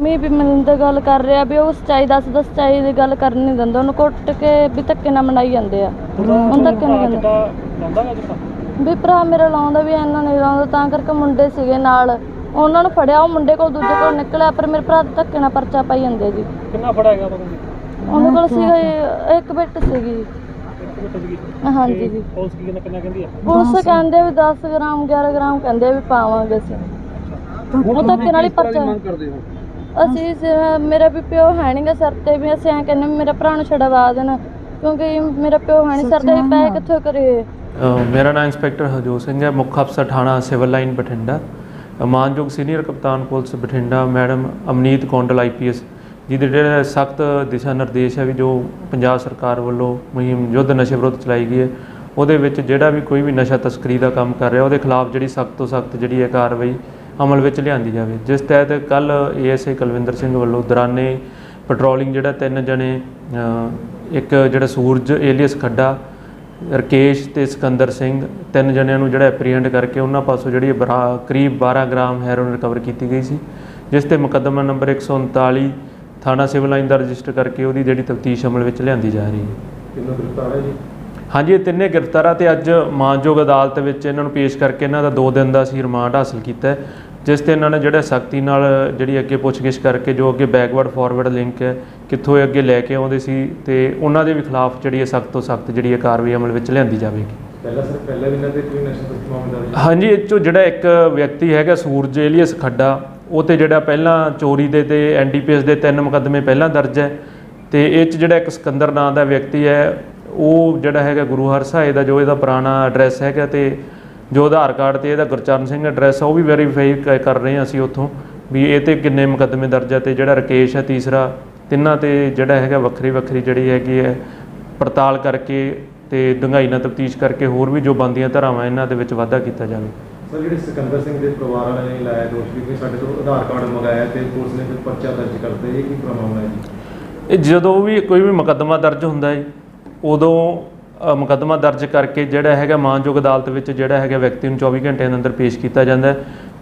ਮੀ ਵੀ ਮੈਨੂੰ ਤਾਂ ਗੱਲ ਕਰ ਰਿਹਾ ਵੀ ਉਹ ਸੱਚਾਈ ਦੱਸਦਾ ਸੱਚਾਈ ਦੀ ਗੱਲ ਕਰਨ ਨਹੀਂ ਦਿੰਦਾ। ਉਹਨੂੰ ਕੁੱਟ ਕੇ ਵੀ ਧੱਕੇ ਨਾਲ ਮਨਾਈ ਜਾਂਦੇ ਆ। ਹੁਣ ਧੱਕੇ ਨਹੀਂ ਦਿੰਦੇ ਲਾਉਂਦਾ ਗਾ ਜਿੱਦਾਂ ਵੀ ਭਰਾ ਮੇਰਾ ਲਾਉਂਦਾ ਵੀ ਇਹਨਾਂ ਨਹੀਂ ਲਾਉਂਦਾ ਤਾਂ ਕਰਕੇ ਮੁੰਡੇ ਸੀਗੇ ਨਾਲ। ਉਹਨਾਂ ਨੂੰ ਫੜਿਆ ਉਹ ਮੁੰਡੇ ਕੋਲ ਦੂਜੇ ਕੋਲ ਨਿਕਲਿਆ ਪਰ ਮੇਰੇ ਭਰਾ ਦੇ ਧੱਕੇ ਨਾਲ ਪਰਚਾ ਪਾਈ ਜਾਂਦੇ ਜੀ। ਕਿੰਨਾ ਫੜਾ ਹੈਗਾ ਤੁਹਾਨੂੰ ਉਹਨਾਂ ਕੋਲ ਸੀਗਾ ਜੀ, ਇੱਕ ਬਿੱਟ ਸੀਗੀ। ਹਾਂਜੀ ਜੀ। ਪੁਲਿਸ ਕੀ ਕਹਿੰਦਾ ਕਿੰਨਾ ਕਹਿੰਦੀ ਆ? ਪੁਲਿਸ ਕਹਿੰਦੇ ਵੀ 10 ਗ੍ਰਾਮ 11 ਗ੍ਰਾਮ ਕਹਿੰਦੇ ਵੀ ਪਾਵਾਂਗੇ ਅਸੀਂ। ਉਹ ਧੱਕੇ ਨਾਲ ਹੀ ਪਰਚਾ ਕਰਦੇ ਹੋ? ਅਸੀਂ ਸ- ਮੇਰਾ ਵੀ ਪਿਓ ਹੈ ਨਹੀਂਗਾ ਸਿਰ ਤੇ ਵੀ ਅਸੀਂ ਐਂ ਕਹਿੰਦੇ ਵੀ ਮੇਰੇ ਭਰਾ ਨੂੰ ਛਡਵਾ ਦੇਣ ਕਿਉਂਕਿ ਮੇਰਾ ਪਿਓ ਹੈ ਨਹੀਂ ਸਿਰ ਤੇ ਪੈਸੇ ਕਿੱਥੋਂ ਕਰੀਏ ਅ, ਮੇਰਾ ਨਾਮ ਇੰਸਪੈਕਟਰ ਹਰਜੋਤ ਸਿੰਘ ਹੈ ਮੁੱਖ ਅਫਸਰ ਥਾਣਾ ਸਿਵਲ ਲਾਈਨ ਬਠਿੰਡਾ। ਅ, ਮਾਨਯੋਗ ਸੀਨੀਅਰ ਕਪਤਾਨ police Bathinda madam Amneet Kondal IPS ਜਿਹਦੇ ਜਿਹੜੇ ਸਖਤ ਦਿਸ਼ਾ ਨਿਰਦੇਸ਼ ਹੈ ਵੀ ਜੋ ਪੰਜਾਬ ਸਰਕਾਰ ਵੱਲੋਂ ਮੁਹਿੰਮ ਯੁੱਧ ਨਸ਼ੇ ਵਿਰੁੱਧ ਚਲਾਈ ਗਈ ਹੈ ਉਹਦੇ ਵਿੱਚ ਜਿਹੜਾ ਵੀ ਕੋਈ ਵੀ ਨਸ਼ਾ ਤਸਕਰੀ ਦਾ ਕੰਮ ਕਰ ਰਿਹਾ ਉਹਦੇ ਖਿਲਾਫ ਜਿਹੜੀ ਸਖਤ ਤੋਂ ਸਖਤ ਜਿਹੜੀ ਹੈ ਕਾਰਵਾਈ ਅਮਲ ਵਿੱਚ ਲਿਆਂਦੀ ਜਾਵੇ। ਜਿਸ ਤਹਿਤ ਕੱਲ ਏਐਸਏ ਕੁਲਵਿੰਦਰ ਸਿੰਘ ਵੱਲੋਂ ਦੌਰਾਨੇ ਪੈਟਰੋਲਿੰਗ ਜਿਹੜਾ ਤਿੰਨ ਜਣੇ ਇੱਕ ਜਿਹੜਾ ਸੂਰਜ ਏਲੀਅਸ ਖੱਡਾ, ਰਕੇਸ਼ ਤੇ ਸਿਕੰਦਰ ਸਿੰਘ, ਤਿੰਨ ਜਣਿਆਂ ਨੂੰ ਜਿਹੜਾ ਐਪਰੀਹੈਂਡ ਕਰਕੇ ਉਹਨਾਂ ਪਾਸੋਂ ਜਿਹੜੀ ਬਰਾ- ਕਰੀਬ 12 ਗ੍ਰਾਮ ਹੈਰੋਇਨ ਰਿਕਵਰ ਕੀਤੀ ਗਈ ਸੀ, ਜਿਸ ਤੇ ਮੁਕੱਦਮਾ ਨੰਬਰ 139 ਥਾਣਾ ਸਿਵਲ ਲਾਈਨ ਦਾ ਰਜਿਸਟਰ ਕਰਕੇ ਉਹਦੀ ਜਿਹੜੀ ਤਫਤੀਸ਼ ਅਮਲ ਵਿੱਚ ਲਿਆਂਦੀ ਜਾ ਰਹੀ ਹੈ। ਕਿੰਨਾ ਗ੍ਰਿਫਤਾਰ ਹੈ ਜੀ? ਹਾਂਜੀ ਇਹ ਤਿੰਨੇ ਗ੍ਰਿਫਤਾਰਾਂ ਤੇ ਅੱਜ ਮਾਨਯੋਗ ਅਦਾਲਤ ਵਿੱਚ ਇਹਨਾਂ ਨੂੰ ਪੇਸ਼ ਕਰਕੇ ਇਹਨਾਂ ਦਾ 2 ਦਿਨ ਦਾ ਅਸੀਂ ਰਿਮਾਂਡ ਹਾਸਲ ਕੀਤਾ ਜਿਸ ਤੇ ਇਹਨਾਂ ਨੇ ਜਿਹੜਾ ਸਖਤੀ ਨਾਲ ਜਿਹੜੀ ਅੱਗੇ ਪੁੱਛਗਿੱਛ ਕਰਕੇ ਜੋ ਅੱਗੇ ਬੈਕਵਰਡ ਫਾਰਵਰਡ ਲਿੰਕ ਹੈ ਕਿੱਥੋਂ ਇਹ ਅੱਗੇ ਲੈ ਕੇ ਆਉਂਦੇ ਸੀ ਤੇ ਉਹਨਾਂ ਦੇ ਵੀ ਖਿਲਾਫ ਜਿਹੜੀ ਹੈ ਸਖਤ ਤੋਂ ਸਖਤ ਜਿਹੜੀ ਹੈ ਕਾਰਵਾਈ ਅਮਲ ਵਿੱਚ ਲਿਆਂਦੀ ਜਾਵੇਗੀ। ਪਹਿਲਾਂ ਸਰ ਪਹਿਲਾਂ ਵੀ ਇਹਨਾਂ ਤੇ ਕੋਈ ਨਸ਼ਾ ਤਸਕਰੀ ਮਾਮਲਾ ਦਰਜ ਹਾਂਜੀ ਇਹ 'ਚੋਂ ਜਿਹੜਾ ਇੱਕ ਵਿਅਕਤੀ ਹੈਗਾ ਸੂਰਜ ਏਲੀਅਸ ਖੱਡਾ ਉਹ ਤੇ ਜਿਹੜਾ ਪਹਿਲਾਂ ਚੋਰੀ ਦੇ ਤੇ ਐਨਡੀਪੀਐਸ ਦੇ ਤਿੰਨ ਮੁਕੱਦਮੇ ਪਹਿਲਾਂ ਦਰਜ ਹੈ ਤੇ ਇਹ 'ਚ ਜਿਹੜਾ ਇੱਕ ਸਿਕੰਦਰ ਨਾਂ ਦਾ ਵਿਅਕਤੀ ਹੈ ਉਹ ਜਿਹੜਾ ਹੈਗਾ ਗੁਰੂ ਹਰਸਾਏ ਦਾ ਜੋ ਇਹਦਾ ਪੁਰਾਣਾ ਐਡਰੈਸ ਹੈਗਾ ਤੇ ਜੋ ਆਧਾਰ ਕਾਰਡ ਤੇ ਇਹਦਾ ਗੁਰਚਰਨ ਸਿੰਘ ਐਡਰੈਸ ਆ ਉਹ ਵੀ ਵੈਰੀਫਾਈ ਕਰ ਰਹੇ ਹਾਂ ਅਸੀਂ ਉੱਥੋਂ ਵੀ ਇਹ ਤੇ ਕਿੰਨੇ ਮੁਕੱਦਮੇ ਦਰਜ ਹੈ ਤੇ ਜਿਹੜਾ ਰਕੇਸ਼ ਹੈ ਤੀਸਰਾ ਤਿੰਨਾਂ ਤੇ ਜਿਹੜਾ ਹੈਗਾ ਵੱਖਰੀ ਵੱਖਰੀ ਜਿਹੜੀ ਹੈਗੀ ਹੈ ਪੜਤਾਲ ਕਰਕੇ ਤੇ ਡੂੰਘਾਈ ਨਾਲ ਤਫਤੀਸ਼ ਕਰਕੇ ਹੋਰ ਵੀ ਜੋ ਬੰਦੀਆਂ ਧਾਰਾਵਾਂ ਇਹਨਾਂ ਦੇ ਵਿੱਚ ਵਾਧਾ ਕੀਤਾ ਜਾਵੇ। ਸਰ ਜਿਹੜੇ ਸਿਕੰਦਰ ਸਿੰਘ ਦੇ ਪਰਿਵਾਰ ਵਾਲਿਆਂ ਨੇ ਲਾਇਆ ਦੋਸ਼ ਵੀ ਕਿ ਸਾਡੇ ਤੋਂ ਆਧਾਰ ਕਾਰਡ ਮੰਗਾਇਆ ਤੇ ਪੁਲਿਸ ਨੇ ਫਿਰ ਪਰਚਾ ਦਰਜ ਕਰਦੇ ਇਹ ਕੀ ਪੂਰਾ ਮਾਮਲਾ ਹੈ ਜੀ? ਇਹ ਜਦੋਂ ਵੀ ਕੋਈ ਵੀ ਮੁਕੱਦਮਾ ਦਰਜ ਹੁੰਦਾ ਹੈ ਉਦੋਂ ਮੁਕੱਦਮਾ ਦਰਜ ਕਰਕੇ ਜਿਹੜਾ ਹੈਗਾ ਮਾਨਯੋਗ ਅਦਾਲਤ ਵਿੱਚ ਜਿਹੜਾ ਹੈਗਾ ਵਿਅਕਤੀ ਨੂੰ 24 ਘੰਟਿਆਂ ਦੇ ਅੰਦਰ ਪੇਸ਼ ਕੀਤਾ ਜਾਂਦਾ ਹੈ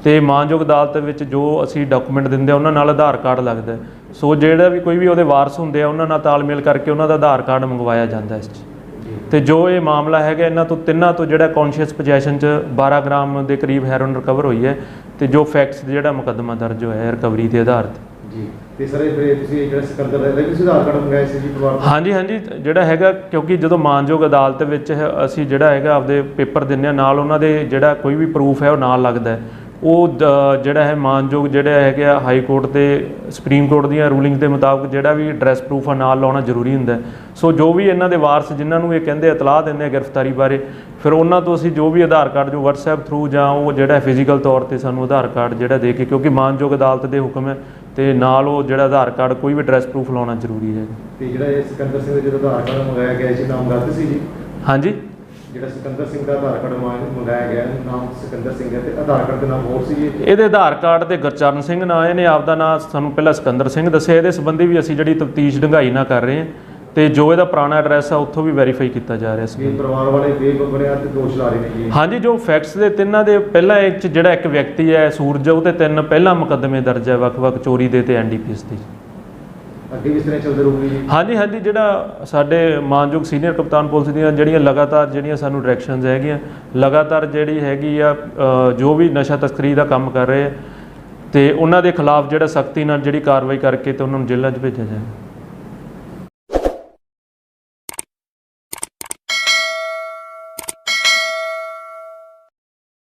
ਤੇ ਮਾਨਯੋਗ ਅਦਾਲਤ ਵਿੱਚ ਜੋ ਅਸੀਂ ਡਾਕੂਮੈਂਟ ਦਿੰਦੇ ਆ, ਉਹਨਾਂ ਨਾਲ ਆਧਾਰ ਕਾਰਡ ਲੱਗਦਾ ਸੋ ਜਿਹੜਾ ਵੀ ਕੋਈ ਵੀ ਉਹਦੇ ਵਾਰਸ ਹੁੰਦੇ ਆ, ਉਹਨਾਂ ਨਾਲ ਤਾਲਮੇਲ ਕਰਕੇ ਉਹਨਾਂ ਦਾ ਆਧਾਰ ਕਾਰਡ ਮੰਗਵਾਇਆ ਜਾਂਦਾ ਇਸ 'ਚ। ਤੇ ਜੋ ਇਹ ਮਾਮਲਾ ਹੈਗਾ, ਇਹਨਾਂ ਤੋਂ ਤਿੰਨਾਂ ਤੋਂ ਜਿਹੜਾ ਕੌਨਸ਼ੀਅਸ ਪੋਜੈਸ਼ਨ 'ਚ 12 ਗ੍ਰਾਮ ਦੇ ਕਰੀਬ ਹੈਰੋਇਨ ਰਿਕਵਰ ਹੋਈ ਹੈ ਤੇ ਜੋ ਫੈਕਟਸ ਜਿਹੜਾ ਮੁਕੱਦਮਾ ਦਰਜ ਹੋਇਆ ਹੈ ਰਿਕਵਰੀ ਦੇ ਆਧਾਰ ਤੇ। ਜੀ। ਤੇ ਸਰ ਇਹ ਫਿਰ ਤੁਸੀਂ ਇਹ ਜਿਹੜਾ ਸਿਕੰਦਰ ਦਾ ਇਹਦਾ ਵੀ ਤੁਸੀਂ ਕਾਰਡ ਮੰਗਾਇਆ ਸੀ ਜੀ ਪਰਿਵਾਰ ਦਾ ਹਾਂਜੀ ਹਾਂਜੀ। ਜਿਹੜਾ ਹੈਗਾ ਕਿਉਂਕਿ ਜਦੋਂ ਮਾਨਯੋਗ ਅਦਾਲਤ ਵਿੱਚ ਹੈ, ਅਸੀਂ ਜਿਹੜਾ ਹੈਗਾ ਆਪਦੇ ਪੇਪਰ ਦਿੰਨੇ ਆ ਨਾਲ ਉਹਨਾਂ ਦੇ ਜਿਹੜਾ ਕੋਈ ਵੀ ਪ੍ਰੂਫ ਹੈ ਉਹ ਨਾਲ ਲੱਗਦਾ ਹੈ। ਉਹ ਜਿਹੜਾ ਹੈ ਮਾਨਯੋਗ ਜਿਹੜਾ ਹੈਗਾ ਹਾਈ ਕੋਰਟ ਤੇ ਸੁਪਰੀਮ ਕੋਰਟ ਦੀਆਂ ਰੂਲਿੰਗਸ ਦੇ ਮੁਤਾਬਕ ਜਿਹੜਾ ਵੀ ਐਡਰੈਸ ਪ੍ਰੂਫ ਆ ਨਾਲ ਲਾਉਣਾ ਜ਼ਰੂਰੀ ਹੁੰਦਾ। ਸੋ ਜੋ ਵੀ ਇਹਨਾਂ ਦੇ ਵਾਰਸ ਜਿਨ੍ਹਾਂ ਨੂੰ ਇਹ ਕਹਿੰਦੇ ਇਤਲਾਹ ਦਿੰਦੇ ਆ ਗ੍ਰਿਫਤਾਰੀ ਬਾਰੇ ਫਿਰ ਉਹਨਾਂ ਤੋਂ ਅਸੀਂ ਜੋ ਵੀ ਆਧਾਰ ਕਾਰਡ ਜੋ WhatsApp ਥਰੂ ਜਾਂ ਉਹ ਜਿਹੜਾ ਫਿਜ਼ੀਕਲ ਤੌਰ ਤੇ ਸਾਨੂੰ ਆਧਾਰ ਕਾਰਡ ਜਿਹੜਾ ਦੇ ਕੇ ਕਿਉਂਕਿ ਮਾਨਯੋਗ ਅਦਾਲਤ ਦੇ ਹੁਕਮ ਹੈ ਤੇ ਨਾਲ ਉਹ ਜਿਹੜਾ ਆਧਾਰ ਕਾਰਡ ਕੋਈ ਵੀ ਐਡਰੈਸ ਪ੍ਰੂਫ ਲਾਉਣਾ ਜ਼ਰੂਰੀ ਹੈ। ਤੇ ਜਿਹੜਾ ਇਹ ਸਿਕੰਦਰ ਸਿੰਘ ਦਾ ਜਦੋਂ ਆਧਾਰ ਕਾਰਡ ਮੰਗਾਇਆ ਗਿਆ ਸੀ ਨਾਮ ਗਲਤ ਸੀ ਜੀ? ਹਾਂਜੀ? ਜਿਹੜਾ ਸਿਕੰਦਰ ਸਿੰਘ ਦਾ ਆਧਾਰ ਕਾਰਡ ਮੰਗ- ਮੰਗਾਇਆ ਗਿਆ ਨਾਮ ਸਿਕੰਦਰ ਸਿੰਘ ਹੈ ਤੇ ਆਧਾਰ ਕਾਰਡ ਦੇ ਨਾਮ ਹੋਰ ਸੀ ਇਹਦੇ ਆਧਾਰ ਕਾਰਡ ਤੇ ਗੁਰਚਰਨ ਸਿੰਘ ਨਾਂ ਇਹਨੇ ਆਪਦਾ ਨਾਂ ਸਾਨੂੰ ਪਹਿਲਾਂ ਸਿਕੰਦਰ ਸਿੰਘ ਦੱਸਿਆ। ਇਹਦੇ ਸੰਬੰਧੀ ਵੀ ਅਸੀਂ ਜਿਹੜੀ ਤਫਤੀਸ਼ ਡੂੰਘਾਈ ਨਾਲ ਕਰ ਰਹੇ ਹਾਂ ਤੇ ਜੋ ਇਹਦਾ ਪੁਰਾਣਾ ਐਡਰੈਸ ਆ ਉੱਥੋਂ ਵੀ ਵੈਰੀਫਾਈ ਕੀਤਾ ਜਾ ਰਿਹਾ ਸੀ। ਪਰਿਵਾਰ ਵਾਲੇ ਬੇਬੁਨਿਆਦ ਤੇ ਦੋਸ਼ ਲਾ ਰਹੇ ਨੇ ਜੀ। ਹਾਂਜੀ ਜੋ ਫੈਕਟਸ ਦੇ ਤਿੰਨਾਂ ਦੇ ਪਹਿਲਾਂ 'ਚ ਜਿਹੜਾ ਇੱਕ ਵਿਅਕਤੀ ਹੈ ਸੂਰਜ ਉਹ ਤੇ ਤਿੰਨ ਪਹਿਲਾਂ ਮੁਕੱਦਮੇ ਦਰਜ ਹੈ ਵੱਖ-ਵੱਖ ਚੋਰੀ ਦੇ ਤੇ ਐਨਡੀਪੀਐਸ ਦੇ। ਅੱਗੇ ਵੀ ਇਸ ਤਰ੍ਹਾਂ ਚੱਲਦੇ ਰਹੂਗੀ ਜੀ? ਹਾਂਜੀ ਹਾਂਜੀ, ਜਿਹੜਾ ਸਾਡੇ ਮਾਨਯੋਗ ਸੀਨੀਅਰ ਕਪਤਾਨ ਪੁਲਿਸ ਦੀਆਂ ਜਿਹੜੀਆਂ ਲਗਾਤਾਰ ਜਿਹੜੀਆਂ ਸਾਨੂੰ ਡਾਇਰੈਕਸ਼ਨਸ ਹੈਗੀਆਂ, ਲਗਾਤਾਰ ਜਿਹੜੀ ਹੈਗੀ ਆ ਜੋ ਵੀ ਨਸ਼ਾ ਤਸਕਰੀ ਦਾ ਕੰਮ ਕਰ ਰਹੇ ਆ, ਤੇ ਉਹਨਾਂ ਦੇ ਖਿਲਾਫ ਜਿਹੜਾ ਸਖਤੀ ਨਾਲ ਜਿਹੜੀ ਕਾਰਵਾਈ ਕਰਕੇ ਤੇ ਉਹਨਾਂ ਨੂੰ ਜੇਲ੍ਹਾਂ 'ਚ ਭੇਜਿਆ ਜਾਏ।